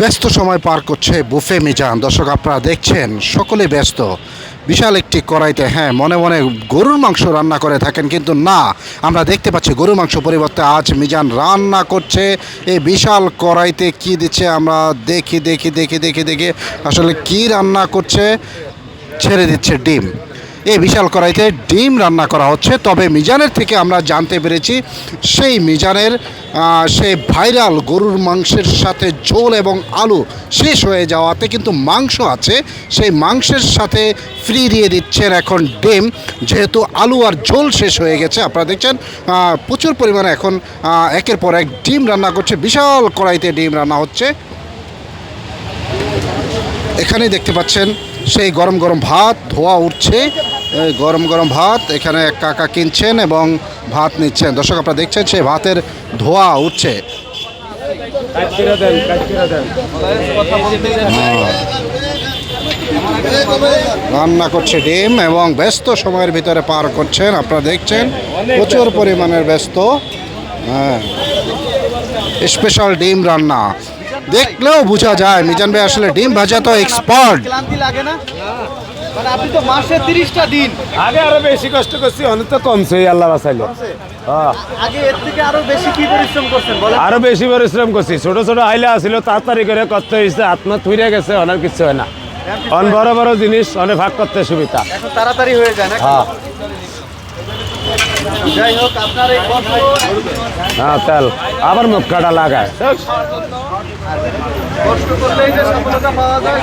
ব্যস্ত সময় পার করছে বুফে মিজান। দর্শক, আপনারা দেখছেন, সকলে ব্যস্ত। বিশাল একটি কড়াইতে হ্যাঁ মনে মনে গরুর মাংস রান্না করে থাকেন, কিন্তু না, আমরা দেখতে পাচ্ছি গরুর মাংস পরিবর্তে আজ মিজান রান্না করছে। এই বিশাল কড়াইতে কি দিচ্ছে আমরা দেখি দেখি দেখি দেখি দেখি, আসলে কি রান্না করছে? ছেড়ে দিচ্ছে ডিম। এই বিশাল কড়াইতে ডিম রান্না করা হচ্ছে। তবে মিজানের থেকে আমরা জানতে পেরেছি, সেই মিজানের সেই ভাইরাল গরুর মাংসের সাথে ঝোল এবং আলু শেষ হয়ে যাওয়াতে কিন্তু মাংস আছে। সেই মাংসের সাথে ফ্রি দিয়ে দিচ্ছেন এখন ডিম। যেহেতু আলু আর ঝোল শেষ হয়ে গেছে, আপনারা দেখছেন প্রচুর পরিমাণে এখন একের পর এক ডিম রান্না করছে। বিশাল কড়াইতে ডিম রান্না হচ্ছে। এখানেই দেখতে পাচ্ছেন, সেই গরম গরম ভাত ধোয়া উঠছে। গরম গরম ভাত, এখানে এক কাকা কিনছেন এবং ভাত নিচ্ছেন। দর্শক, আপনারা দেখছেন সেই ভাতের ধোয়া উঠছে। রান্না করছে ডিম এবং ব্যস্ত সময়ের ভিতরে পার করছেন। আপনারা দেখছেন, প্রচুর পরিমাণের ব্যস্ত। হ্যাঁ। স্পেশাল ডিম রান্না। দেখলেও বোঝা যায়, মিজান ভাই আসলে ডিম ভাজা তো এক্সপার্ট। মানে আপনি তো মাসে তিরিশটা দিন। আগে আরও বেশি কষ্ট করছি অনেক তো কমছে এই আল্লাহ হ্যাঁ, আগে এর থেকে আরও বেশি কি পরিশ্রম করছেন বলেন? আরও বেশি পরিশ্রম করছি। ছোট ছোট আইলা আসিল তাড়াতাড়ি করে কষ্ট হয়েছে আত্মা থুইরে গেছে অনেক কিছু হয় না। অন বড় বড় জিনিস অনেক ভাগ করতে সুবিধা। এখন তাড়াতাড়ি হয়ে যায় না হ্যাঁ। হ্যাঁ তেল। আবার মুখ কাটা লাগায়। কষ্ট করলেই যে সফলতা পাওয়া যায়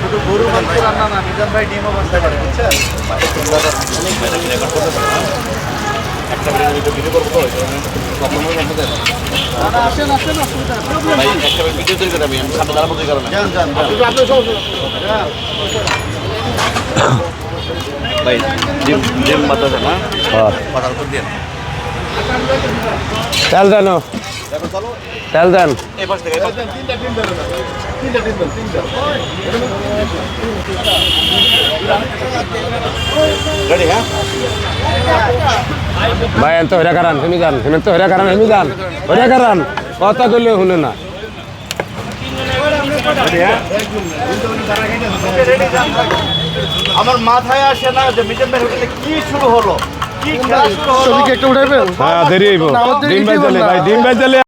আমাদের এখানে খুব গল্প শুনছি মিজান ভাই হ্যাঁ একটা একটা ডিমও করতে পারে শুধু গরু মাংস রান্না না মিজান ভাই ডিমও করতে পারে বুঝছেন না, না, আসেন আসেন অসুবিধা। যান, যান, যান। হ্যাঁ। তেল দেন তেল দেন। ভাই এত হইরা কারান তুমি যান তুমি তো হইরা কারান আমি যান হইরা কারান কথা কইলে শুনে না। আমার মাথায় আসে না যে মিজান ভাই হোটেলে কি শুরু হলো? কি খেলা শুরু হলো? হ্যাঁ দেরি হইব। ডিম ভাই ভাই ডিম ভাই